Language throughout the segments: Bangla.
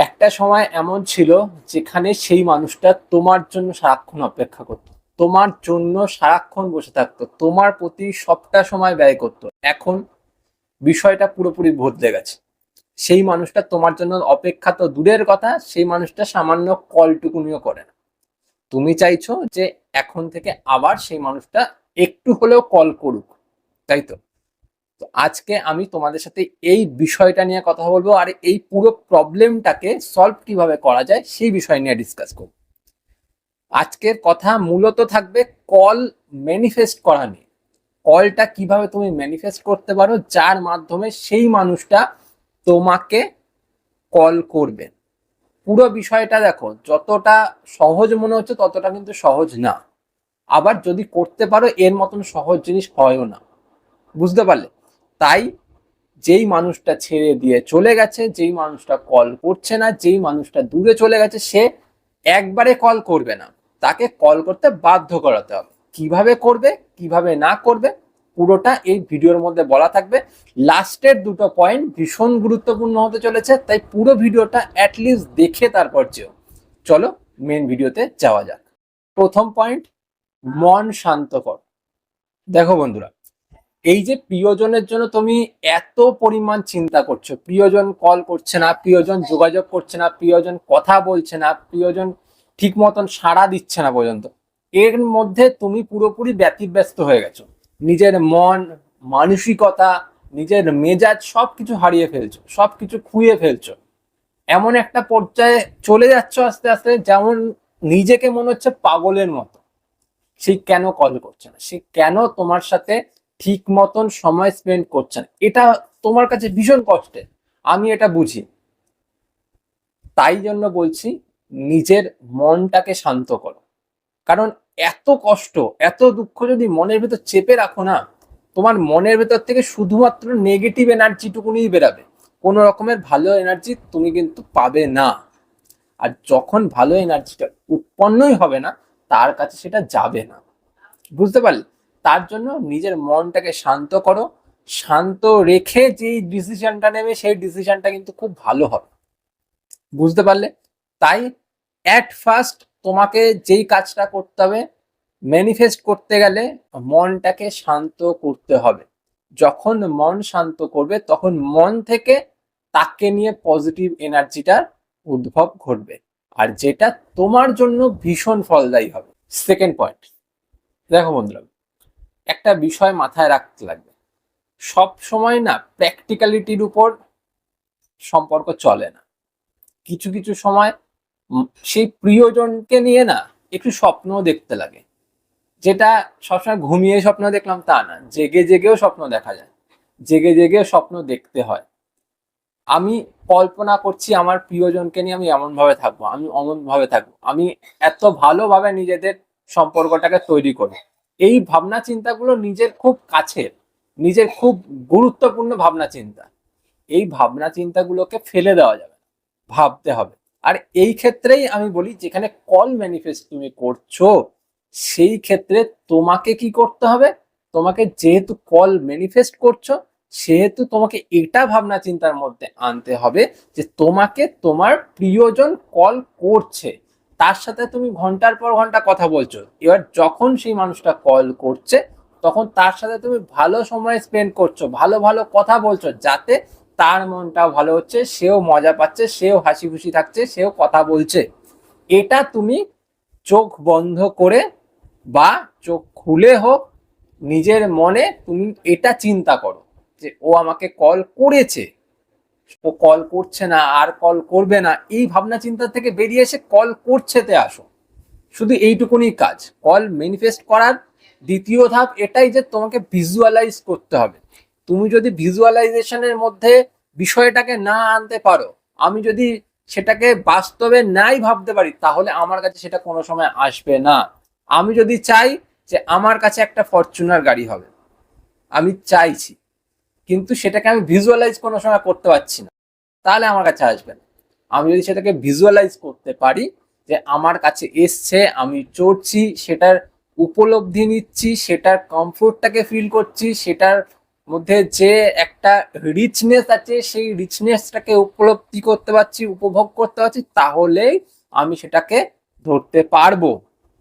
একটা সময় এমন ছিল যেখানে সেই মানুষটা তোমার জন্য সারাক্ষণ অপেক্ষা করতো। তোমার জন্য সারাক্ষণ বসে থাকতো। তোমার প্রতি সবটা সময় ব্যয় করতো। এখন বিষয়টা পুরোপুরি বদলে গেছে। সেই মানুষটা তোমার জন্য অপেক্ষা তো দূরের কথা, সেই মানুষটা সামান্য কলটুকুনিও করে না। তুমি চাইছো যে এখন থেকে আবার সেই মানুষটা একটু হলেও কল করুক, তাই তো? তো আজকে আমি তোমাদের সাথে এই বিষয়টা নিয়ে কথা বলব আর এই পুরো প্রবলেমটাকে সলভ কীভাবে করা যায় সেই বিষয় নিয়ে ডিসকাস করব। আজকের কথা মূলত থাকবে কল ম্যানিফেস্ট করা নিয়ে। কলটা কীভাবে তুমি ম্যানিফেস্ট করতে পারো যার মাধ্যমে সেই মানুষটা তোমাকে কল করবে। পুরো বিষয়টা দেখো, যতটা সহজ মনে হচ্ছে ততটা কিন্তু সহজ না। আবার যদি করতে পারো, এর মতন সহজ জিনিস হয়ও না। বুঝতে পারলে? তাই যেই মানুষটা ছেড়ে দিয়ে চলে গেছে, যেই মানুষটা কল করছে না, যেই মানুষটা দূরে চলে গেছে, সে একবারে কল করবে না। তাকে কল করতে বাধ্য করাতে হবে। কীভাবে করবে, কীভাবে না করবে, পুরোটা এই ভিডিওর মধ্যে বলা থাকবে। লাস্টের দুটো পয়েন্ট ভীষণ গুরুত্বপূর্ণ হতে চলেছে, তাই পুরো ভিডিওটা অ্যাটলিস্ট দেখে তারপর যেও। চলো মেন ভিডিওতে যাওয়া যাক। প্রথম পয়েন্ট মন শান্ত কর। দেখো বন্ধুরা এই যে প্রিয়জনের জন্য তুমি এত পরিমাণ চিন্তা করছ, প্রিয়জন কল করছে না, প্রিয়জন যোগাযোগ করছে না, প্রিয়জন কথা বলছে না, প্রিয়জন ঠিক মতন সাড়া দিচ্ছে না পর্যন্ত, এর মধ্যে তুমি পুরোপুরি ব্যতিব্যস্ত হয়ে গেছো। নিজের মন, মানসিকতা, নিজের মেজাজ সব কিছু হারিয়ে ফেলছো সব কিছু খুঁয়ে ফেলছো। এমন একটা পর্যায়ে চলে যাচ্ছ আস্তে আস্তে যেমন নিজেকে মনে হচ্ছে পাগলের মতো। সে কেন কল করছে না? সে কেন তোমার সাথে ঠিক মতন সময় স্পেন্ড করছেন এটা তোমার কাছে ভীষণ কষ্টের। আমি এটা বুঝি। তাই জন্য বলছি, নিজের মনটাকে শান্ত করো। কারণ এত কষ্ট, এত দুঃখ যদি মনের ভেতর চেপে রাখো না, তোমার মনের ভেতর থেকে শুধুমাত্র নেগেটিভ এনার্জিটুকুনি বেরাবে। কোনো রকমের ভালো এনার্জি তুমি কিন্তু পাবে না। আর যখন ভালো এনার্জিটা উৎপন্নই হবে না, তার কাছে সেটা যাবে না। বুঝতে পারলে? তার জন্য নিজের মনটাকে শান্ত করো, শান্ত রেখে যেই ডিসিশনটা নেবে, সেই ডিসিশনটা কিন্তু খুব ভালো হবে। বুঝতে পারলে? তাই অ্যাট ফার্স্ট তোমাকে যেই কাজটা করতে হবে ম্যানিফেস্ট করতে গেলে মনটাকে শান্ত করতে হবে। যখন মন শান্ত করবে, তখন মন থেকে তাকে নিয়ে পজিটিভ এনার্জিটার উদ্ভব ঘটবে। আর যেটা তোমার জন্য ভীষণ ফলদায়ী হবে। সেকেন্ড পয়েন্ট দেখো বন্ধুরা একটা বিষয় মাথায় রাখতে লাগবে। সব সময় না প্র্যাকটিক্যালিটির উপর সম্পর্ক চলে না। কিছু কিছু সময় সেই প্রিয়জনকে নিয়ে না একটু স্বপ্নও দেখতে লাগে। যেটা সবসময় ঘুমিয়ে স্বপ্ন দেখলাম তা না, জেগে, জেগেও স্বপ্ন দেখা যায়। জেগে, জেগেও স্বপ্ন দেখতে হয়। আমি কল্পনা করছি আমার প্রিয়জনকে নিয়ে আমি এমন ভাবে থাকব, আমি অমন ভাবে থাকব। আমি এত ভালোভাবে নিজেদের সম্পর্কটাকে তৈরি করি এই ভাবনা চিন্তাগুলো নিজের খুব কাছের, নিজের খুব গুরুত্বপূর্ণ ভাবনা চিন্তা। এই ভাবনা চিন্তাগুলোকে ফেলে দেওয়া যাবে ভাবতে হবে। আর এই ক্ষেত্রেই আমি বলি, যেখানে কল ম্যানিফেস্ট তুমি করছ, সেই ক্ষেত্রে তোমাকে কি করতে হবে? তোমাকে যেহেতু কল ম্যানিফেস্ট করছ, সেহেতু তোমাকে এটা ভাবনা চিন্তার মধ্যে আনতে হবে যে তোমাকে তোমার প্রিয়জন কল করছে। তার সাথে তুমি ঘণ্টার পর ঘণ্টা কথা বলছো। এবার যখন সেই মানুষটা কল করছে, তখন তার সাথে তুমি ভালো সময় স্পেন্ড করছ, ভালো ভালো কথা বলছো, যাতে তার মনটাও ভালো হচ্ছে, সেও মজা পাচ্ছে, সেও হাসি খুশি থাকছে, সেও কথা বলছে। এটা তুমি চোখ বন্ধ করে বা চোখ খুলে হোক, নিজের মনে তুমি এটা চিন্তা করো যে ও আমাকে কল করেছে। ও কল করছে না, আর কল করবে না, এই ভাবনা চিন্তা থেকে বেরিয়ে এসে কল করছেতে আসো। শুধু এইটুকুনি কাজ কল ম্যানিফেস্ট করার দ্বিতীয় ধাপ এটাই যে তোমাকে ভিজুয়ালাইজ করতে হবে। তুমি যদি ভিজুয়ালাইজেশনের মধ্যে বিষয়টাকে না আনতে পারো, আমি যদি সেটাকে বাস্তবে নাই ভাবতে পারি, তাহলে আমার কাছে সেটা কোনো সময় আসবে না। আমি যদি চাই যে আমার কাছে একটা ফরচুনার গাড়ি হবে, আমি চাইছি কিন্তু সেটাকে আমি ভিজুয়ালাইজ কোনো সময় করতে পারছি না। তাহলে আমার কাছে আসবে না। আমি যদি সেটাকে ভিজুয়ালাইজ করতে পারি যে আমার কাছে এসছে, আমি চড়ছি, সেটার উপলব্ধি নিচ্ছি, সেটার কমফোর্টটাকে ফিল করছি, সেটার মধ্যে যে একটা রিচনেস আছে, সেই রিচনেসটাকে উপলব্ধি করতে পারছি, উপভোগ করতে পারছি, তাহলেই আমি সেটাকে ধরতে পারব।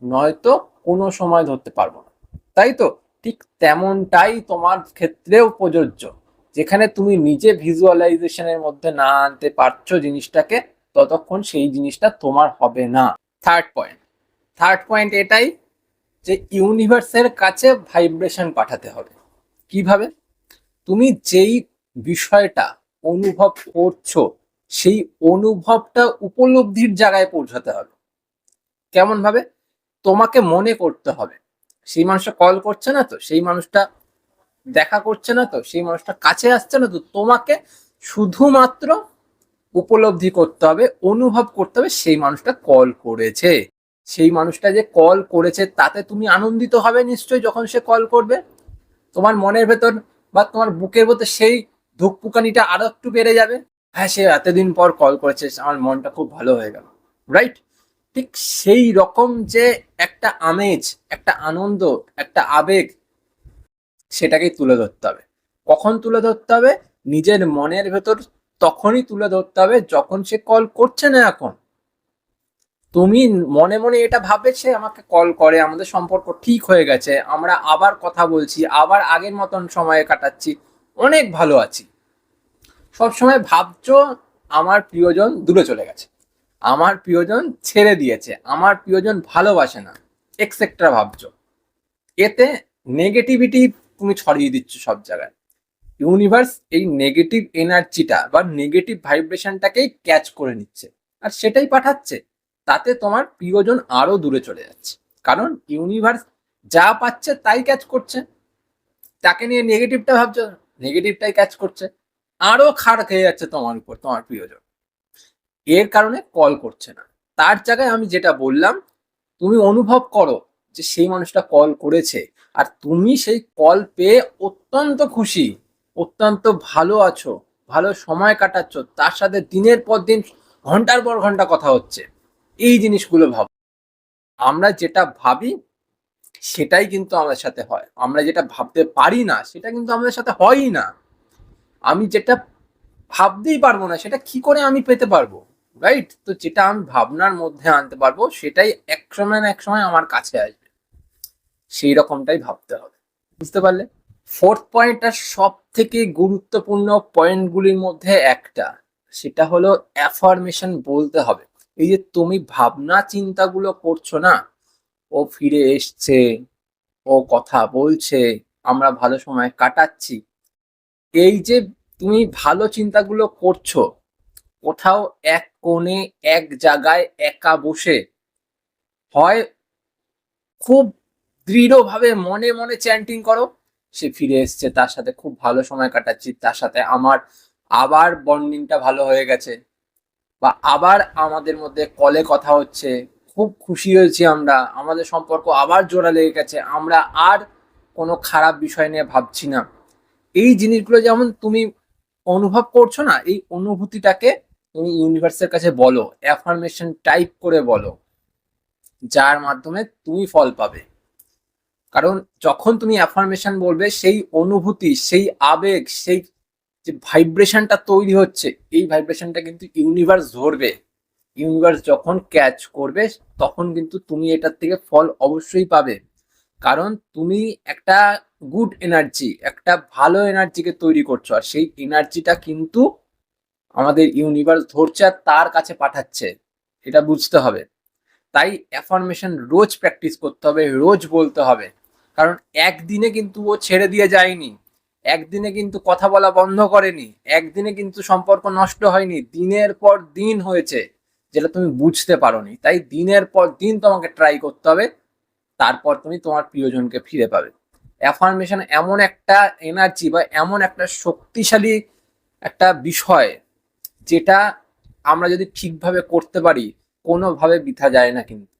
নয়তো কোনো সময় ধরতে পারব না। তাই তো? ঠিক তেমনটাই তোমার ক্ষেত্রেও প্রযোজ্য। যেখানে তুমি নিজে ভিজুয়ালাইজেশনের মধ্যে না আনতে পারছ জিনিসটাকে, ততক্ষণ সেই জিনিসটা তোমার হবে না। থার্ড পয়েন্ট থার্ড পয়েন্ট এটাই যে ইউনিভার্সের কাছে ভাইব্রেশন পাঠাতে হবে। কীভাবে? তুমি যেই বিষয়টা অনুভব করছ, সেই অনুভবটা উপলব্ধির জায়গায় পৌঁছাতে হবে। কেমন ভাবে তোমাকে মনে করতে হবে। সেই মানুষটা কল করছে না তো, সেই মানুষটা দেখা করছে না তো? সেই মানুষটা কাছে আসছে না তো? তোমাকে শুধুমাত্র উপলব্ধি করতে হবে, অনুভব করতে হবে সেই মানুষটা কল করেছে। সেই মানুষটা যে কল করেছে, তাতে তুমি আনন্দিত হবে নিশ্চয়ই যখন সে কল করবে। তোমার মনের ভেতর বা তোমার বুকের ভেতর সেই ধুকপুকানিটা আরও একটু বেড়ে যাবে। হ্যাঁ সে এতদিন পর কল করেছে, আমার মনটা খুব ভালো হয়ে গেল। রাইট ঠিক সেই রকম যে একটা আমেজ, একটা আনন্দ, একটা আবেগ সেটাকেই তুলে ধরতে হবে। কখন তুলে ধরতে হবে? নিজের মনের ভেতর তখনই তুলে ধরতে হবে যখন সে কল করছে না এখন। তুমি মনে মনে এটা ভাবে সে আমাকে কল করে, আমাদের সম্পর্ক ঠিক হয়ে গেছে, আমরা আবার কথা বলছি, আবার আগের মতন সময়ে কাটাচ্ছি, অনেক ভালো আছি। সবসময় ভাবছ আমার প্রিয়জন দূরে চলে গেছে। আমার প্রিয়জন ছেড়ে দিয়েছে, আমার প্রিয়জন ভালোবাসে না এক্সেট্রা ভাবছ। এতে নেগেটিভিটি তুমি ছড়িয়ে দিচ্ছ সব জায়গায়। ইউনিভার্স এই নেগেটিভ এনার্জিটা বা নেগেটিভ ভাইব্রেশনটাকেই ক্যাচ করে নিচ্ছে। আর সেটাই পাঠাচ্ছে। তাতে তোমার প্রিয়জন আরও দূরে চলে যাচ্ছে। কারণ ইউনিভার্স যা পাচ্ছে তাই ক্যাচ করছে। তাকে নিয়ে নেগেটিভটা ভাবছ? নেগেটিভটাই ক্যাচ করছে। আরও খাড় খেয়ে যাচ্ছে তোমার উপর, তোমার প্রিয়জন। এর কারণে কল করছে না। তার জায়গায় আমি যেটা বললাম, তুমি অনুভব করো যে সেই মানুষটা কল করেছে। আর তুমি সেই কল পেয়ে অত্যন্ত খুশি, অত্যন্ত ভালো আছো, ভালো সময় কাটাচ্ছ, তার সাথে দিনের পর দিন, ঘণ্টার পর ঘণ্টা কথা হচ্ছে। এই জিনিসগুলো ভাব। আমরা যেটা ভাবি, সেটাই কিন্তু আমাদের সাথে হয়। আমরা যেটা ভাবতে পারি না, সেটা কিন্তু আমাদের সাথে হয়ই না। আমি যেটা ভাবতেই পারব না, সেটা কি করে আমি পেতে পারব রাইট তো যেটা আমি ভাবনার মধ্যে আনতে পারব, সেটাই এক সময় না এক সময় আমার কাছে আসবে। সেই রকমটাই ভাবতে হবে। বুঝতে পারলে? ফোর্থ পয়েন্টটা সব থেকে গুরুত্বপূর্ণ পয়েন্টগুলির মধ্যে একটা, সেটা হলো অ্যাফার্মেশন বলতে হবে। এই যে তুমি ভাবনা চিন্তাগুলো করছ না, ও ফিরে এসছে, ও কথা বলছে, আমরা ভালো সময় কাটাচ্ছি। এই যে তুমি ভালো চিন্তাগুলো করছ, কোথাও এক কোণে এক জায়গায় একা বসে, হয় খুব দৃঢ়ভাবে মনে মনে চ্যান্টিং করো। সে ফিরে এসছে, তার সাথে খুব ভালো সময় কাটাচ্ছি, তার সাথে আমার আবার বন্ডিংটা ভালো হয়ে গেছে। বা আবার আমাদের মধ্যে কলে কথা হচ্ছে, খুব খুশি হয়েছি আমরা, আমাদের সম্পর্ক আবার জোড়া লেগে গেছে, আমরা আর কোনো খারাপ বিষয় নিয়ে ভাবছি না। এই জিনিসগুলো যেমন তুমি অনুভব করছ না, এই অনুভূতিটাকে তুমি ইউনিভার্সের কাছে বলো অ্যাফার্মেশন টাইপ করে বলো, যার মাধ্যমে তুমি ফল পাবে। কারণ যখন তুমি অ্যাফার্মেশন বলবে, সেই অনুভূতি, সেই আবেগ, সেই যে ভাইব্রেশনটা তৈরি হচ্ছে, এই ভাইব্রেশনটা কিন্তু ইউনিভার্স ধরবে। ইউনিভার্স যখন ক্যাচ করবে, তখন কিন্তু তুমি এটার থেকে ফল অবশ্যই পাবে। কারণ তুমি একটা গুড এনার্জি একটা ভালো এনার্জিকে তৈরি করছ, আর সেই এনার্জিটা কিন্তু আমাদের ইউনিভার্স ধরছে আর তার কাছে পাঠাচ্ছে। এটা বুঝতে হবে। তাই অ্যাফার্মেশন রোজ প্র্যাকটিস করতে হবে, রোজ বলতে হবে। কারণ একদিনে কিন্তু ও ছেড়ে দিয়ে যায়নি। একদিনে কিন্তু কথা বলা বন্ধ করেনি। একদিনে কিন্তু সম্পর্ক নষ্ট হয়নি। দিনের পর দিন হয়েছে যেটা তুমি বুঝতে পারোনি। তাই দিনের পর দিন তোমাকে ট্রাই করতে হবে। তারপর তুমি তোমার প্রিয়জনকে ফিরে পাবে। অ্যাফার্মেশন এমন একটা এনার্জি বা এমন একটা শক্তিশালী একটা বিষয় যেটা আমরা যদি ঠিকভাবে করতে পারি, কোনোভাবে বিথা যায় না কিন্তু।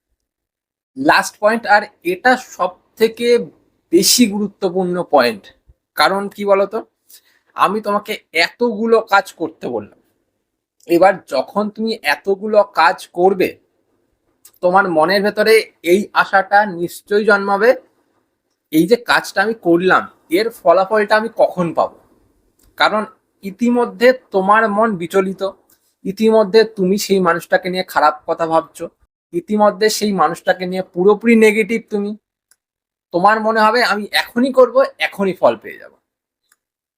লাস্ট পয়েন্ট আর এটা সব থেকে বেশি গুরুত্বপূর্ণ পয়েন্ট কারণ কি বলতো? আমি তোমাকে এতগুলো কাজ করতে বললাম। এবার যখন তুমি এতগুলো কাজ করবে, তোমার মনের ভেতরে এই আশাটা নিশ্চয়ই জন্মাবে, এই যে কাজটা আমি করলাম, এর ফলাফলটা আমি কখন পাবো? কারণ ইতিমধ্যে তোমার মন বিচলিত, ইতিমধ্যে তুমি সেই মানুষটাকে নিয়ে খারাপ কথা ভাবছ, ইতিমধ্যে সেই মানুষটাকে নিয়ে পুরোপুরি নেগেটিভ তুমি তোমার মনে হবে আমি এখনই করব, এখনই ফল পেয়ে যাব।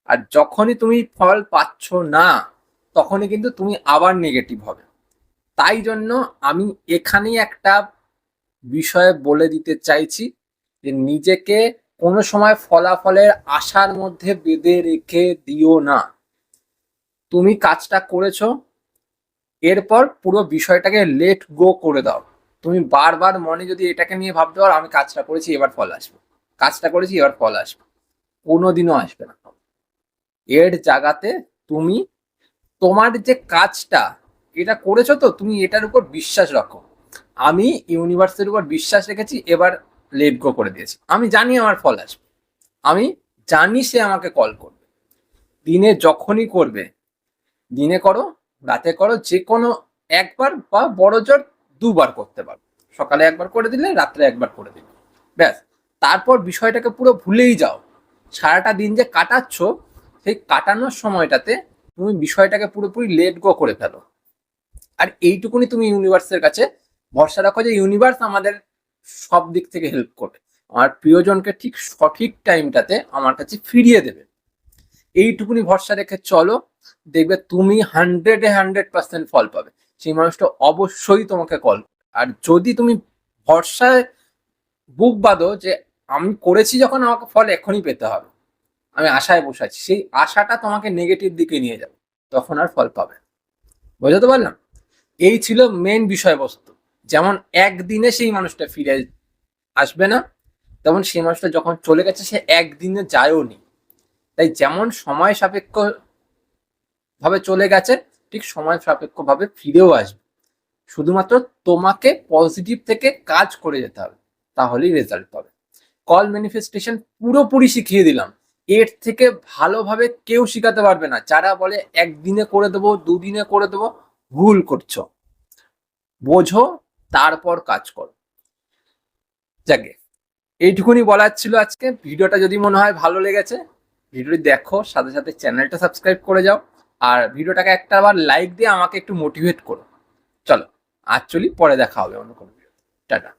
আর যখনই তুমি ফল পাচ্ছ না, তখনই কিন্তু তুমি আবার নেগেটিভ হবে। তাই জন্য আমি এখানেই একটা বিষয়ে বলে দিতে চাইছি যে নিজেকে কোনো সময় ফলাফলের আশার মধ্যে বেঁধে রেখে দিও না। তুমি কাজটা করেছ, এরপর পুরো বিষয়টাকে লেট গো করে দাও। তুমি বারবার মনে যদি এটাকে নিয়ে ভাবতে পারো, আমি কাজটা করেছি, এবার ফল আসবে। কাজটা করেছি, এবার ফল আসবে। কোনোদিনও আসবে না এর জায়গাতে তুমি তোমার যে কাজটা, এটা করেছ তো, তুমি এটার উপর বিশ্বাস রাখো। আমি ইউনিভার্সের উপর বিশ্বাস রেখেছি, এবার লেট গো করে দিয়েছি। আমি জানি আমার ফল আসবে। আমি জানি সে আমাকে কল করবে। দিনে যখনই করবে, দিনে করো, রাতে করো যে কোনো একবার বা বড় জোর দুবার করতে পারো সকালে একবার করে দিলে, রাত্রে একবার করে দিলে। ব্যাস, তারপর বিষয়টাকে পুরো ভুলেই যাও। সারাটা দিন যে কাটাচ্ছ, সেই কাটানোর সময়টাতে তুমি বিষয়টাকে পুরোপুরি লেট গো করে ফেলো। আর এইটুকুনি তুমি ইউনিভার্সের কাছে ভরসা রাখো যে ইউনিভার্স আমাদের সব দিক থেকে হেল্প করবে। আমার প্রিয়জনকে ঠিক সঠিক টাইমটাতে আমার কাছে ফিরিয়ে দেবে। এইটুকুনি ভরসা রেখে চলো, দেখবে তুমি হান্ড্রেডে হান্ড্রেড পার্সেন্ট ফল পাবে। সেই মানুষটা অবশ্যই তোমাকে কল আর যদি তুমি ভরসায় বুক বাঁধো যে আমি করেছি যখন আমাকে ফল, এখনই পেতে হবে। আমি আশায় বসে আছি। সেই আশাটা তোমাকে নেগেটিভ দিকে নিয়ে যাবে। তখন আর ফল পাবে বুঝতে পারলাম? এই ছিল মেন বিষয়বস্তু। যেমন একদিনে সেই মানুষটা ফিরে আসবে না, তেমন সেই মানুষটা যখন চলে গেছে, সে একদিনে যায়ও নি। তাই যেমন সময় সাপেক্ষ ভাবে চলে গেছে ঠিক সময় সাপেক্ষ ভাবে ফিরেও আসবে। শুধুমাত্র তোমাকে পজিটিভ থেকে কাজ করে যেতে হবে, তাহলেই রেজাল্ট পাবে। কল ম্যানিফেস্টেশন পুরোপুরি শিখিয়ে দিলাম। এর থেকে ভালোভাবে কেউ শিখাতে পারবে না। যারা বলে, একদিনে করে দেবো, দুদিনে করে দেবো, ভুল করছ। বোঝো, তারপর কাজ করো। যাকে, এইটুকুনি বলার ছিল আজকে। ভিডিওটা যদি মনে হয় ভালো লেগেছে, ভিডিওটি দেখো, সাথে সাথে চ্যানেলটা সাবস্ক্রাইব করে যাও। আর ভিডিওটাকে একটা আবার লাইক দিয়ে আমাকে একটু মোটিভেট করো। চলো চলি পরে দেখা হবে অন্য কোনো ভিডিও টাটা।